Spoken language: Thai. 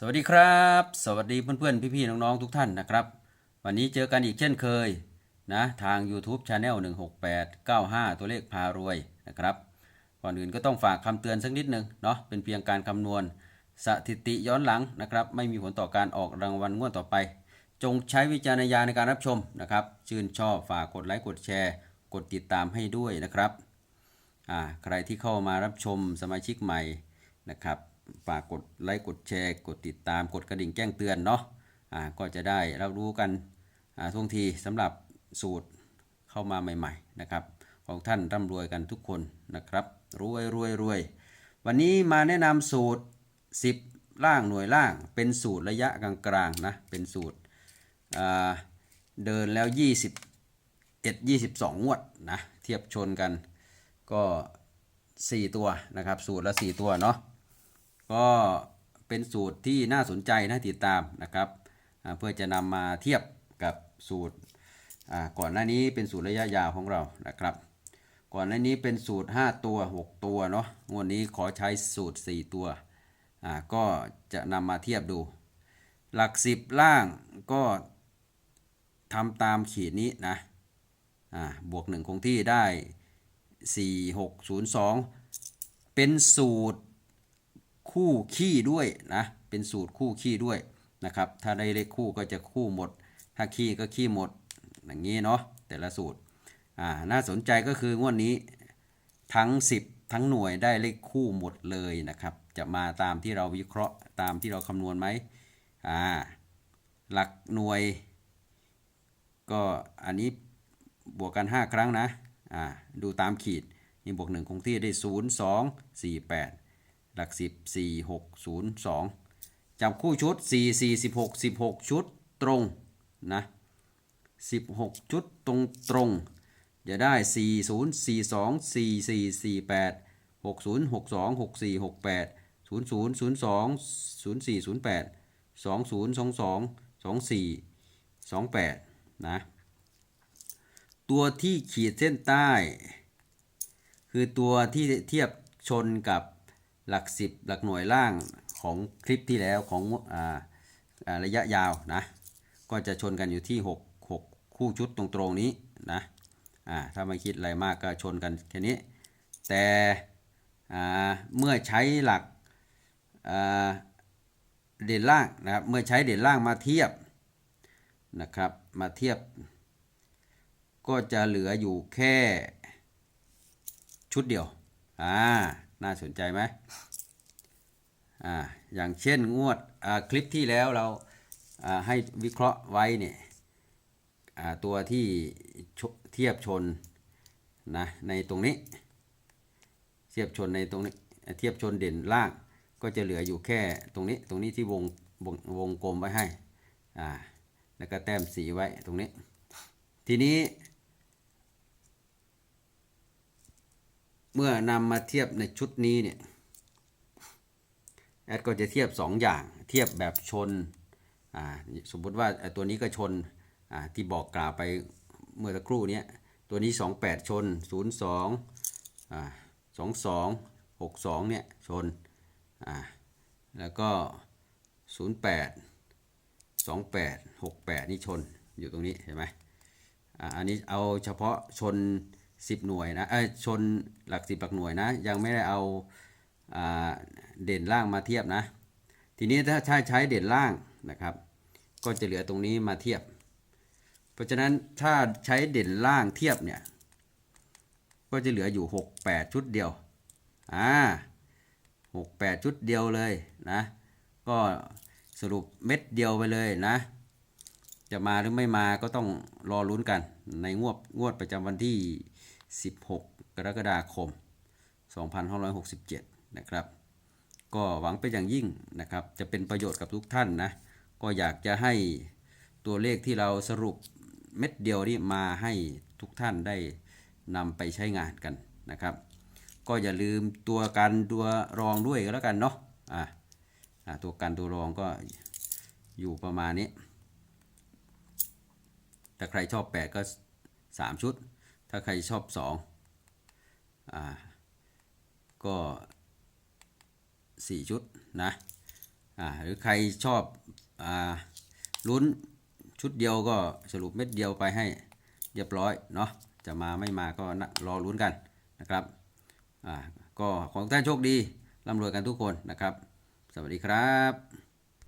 สวัสดีครับ สวัสดีเพื่อนๆ พี่ๆ น้องๆ ทุกท่านนะครับ วันนี้เจอกันอีกเช่นเคยนะทาง YouTube Channel 16895 ตัวเลขพารวยนะครับ ก่อนอื่นก็ต้องฝากคำเตือนสักนิดหนึ่งเนาะเป็นเพียงการคำนวณสถิติย้อนหลังนะครับ ไม่มีผลต่อการออกรางวัลงวดต่อไป จงใช้วิจารณญาณในการรับชมนะครับ ชื่นชอบฝากกดไลค์กดแชร์ กดติดตามให้ด้วยนะครับอ่าใครที่เข้ามารับชมสมาชิกใหม่นะครับ ฝากกดไลค์กดแชร์ กดติดตามกดกระดิ่งแจ้งเตือนเนาะอ่าก็จะได้รับรู้กันอ่าทุกทีสำหรับสูตรเข้ามาใหม่ๆนะครับ ของท่านร่ำรวยกันทุกคนนะครับรวยรวยรวยวันนี้มาแนะนำสูตร 10 ล่างหน่วยล่างเป็นสูตรระยะกลางๆนะเป็นสูตรอ่าเดินแล้ว 21 22 งวดนะเทียบชนกันก็ 4 ตัวนะครับ สูตรละ 4 ตัวเนาะ ก็เป็นสูตรที่น่าสนใจน่าติดตามนะครับเพื่อจะนำมาเทียบกับสูตรก่อนหน้านี้เป็นสูตรระยะยาวของเรานะครับ ก่อนหน้านี้เป็นสูตร 5 ตัว 6 ตัวเนาะงวดนี้ขอใช้สูตร 4 ตัวก็จะนำมาเทียบดู หลัก 10 ล่างก็ทำตามขีดนี้นะบวก 1 คงที่ได้ 4602 เป็นสูตร คู่ขี้ด้วยนะเป็นสูตรคู่ขี้ด้วยนะครับถ้าได้เลขคู่ก็จะคู่หมด ถ้าขี้ก็ขี้หมดอย่างนี้เนาะแต่ละสูตรอ่าน่าสนใจก็คืองวดนี้ทั้ง 10 ทั้งหน่วยได้เลขคู่หมดเลยนะครับ จะมาตามที่เราวิเคราะห์ตามที่เราคำนวณไหมอ่าหลักหน่วย ก็อันนี้บวกกัน 5 ครั้งนะอ่าดูตามขีดนี่บวก 1 คงที่ได้ 0 2 4 8 หลัก 10 4 6 0 2 จับคู่ชุด 4 4 16 16 ชุดตรงนะ16 ชุดตรงตรงจะได้ 4 0 4 2 4 4 4 8 6 0 6 2 6 4 6 8 0 0 0 2 0 4 0 8 2 0 2 2 2 4 2 8นะตัวที่ขีดเส้นใต้ คือตัวที่เทียบชนกับ หลักสิบหลักหน่วยล่างของคลิปที่แล้วของอระยะยาวนะก็จะชนกันอยู่ที่ 6 6 คู่ชุดตรงตรงๆนี้นะถ้าไม่คิดอะไรมากก็ชนกันแค่นี้ แต่เมื่อใช้หลักเด่นล่างนะครับเมื่อใช้เด่นล่างมาเทียบนะครับมาเทียบ ก็จะเหลืออยู่แค่ชุดเดียวอ่า น่าสนใจไหมอ่าอย่างเช่นงวดอ่าคลิปที่แล้วเราอ่าให้วิเคราะห์ไว้เนี่ยอ่าตัวที่เทียบชนนะในตรงนี้ เทียบชนในตรงนี้เทียบชนเด่นล่างก็จะเหลืออยู่แค่ตรงนี้ตรงนี้ที่วงวงวงกลมไว้ให้อ่าแล้วก็แต้มสีไว้ตรงนี้ ทีนี้ เมื่อนำมาเทียบในชุดนี้เนี่ยแอดก็จะเทียบ 2 อย่าง เทียบแบบชนสมมติว่าตัวนี้ก็ชนที่บอกกล่าวไปเมื่อสักครู่เนี้ยตัวนี้ 28 ชน 02อ่า22 62 เนี่ยชนแล้วก็ 08 28 68 นี่ชนอยู่ตรงนี้เห็นไหมอันนี้เอาเฉพาะชน 10 หน่วยนะเอ้ยชนหลัก 10 หลักหน่วยนะ ยังไม่ได้เอาเด่นล่างมาเทียบนะ ทีนี้ถ้าใช้ใช้เด่นล่างนะครับ ก็จะเหลือตรงนี้มาเทียบ เพราะฉะนั้นถ้าใช้เด่นล่างเทียบเนี่ยก็จะเหลืออยู่ 6 8 ชุดเดียวอ่า6 8ชุดเดียวเลยนะก็สรุปเม็ดเดียวไปเลยนะ จะมาหรือไม่มาก็ต้องรอลุ้นกันในงวดงวดประจำวันที่ 16 กรกฎาคม 2567 นะครับ ก็หวังเป็นอย่างยิ่งนะครับ จะเป็นประโยชน์กับทุกท่านนะ ก็อยากจะให้ตัวเลขที่เราสรุปเม็ดเดียวนี้มาให้ทุกท่านได้นำไปใช้งานกันนะครับ ก็อย่าลืมตัวกันตัวรองด้วยก็แล้วกันเนาะอ่าอ่าตัวกันตัวรองก็อยู่ประมาณนี้ถ้าใครชอบ 8 ก็ 3 ชุด ถ้าใครชอบ2อ่าก็ 4 ชุดนะอ่าหรือใครชอบอ่าลุ้นชุดเดียวก็สรุปเม็ดเดียวไปให้เรียบร้อยเนาะจะมาไม่มาก็รอลุ้นกันนะครับอ่าก็ของท่านโชคดีร่ำรวยกันทุกคนนะครับ สวัสดีครับ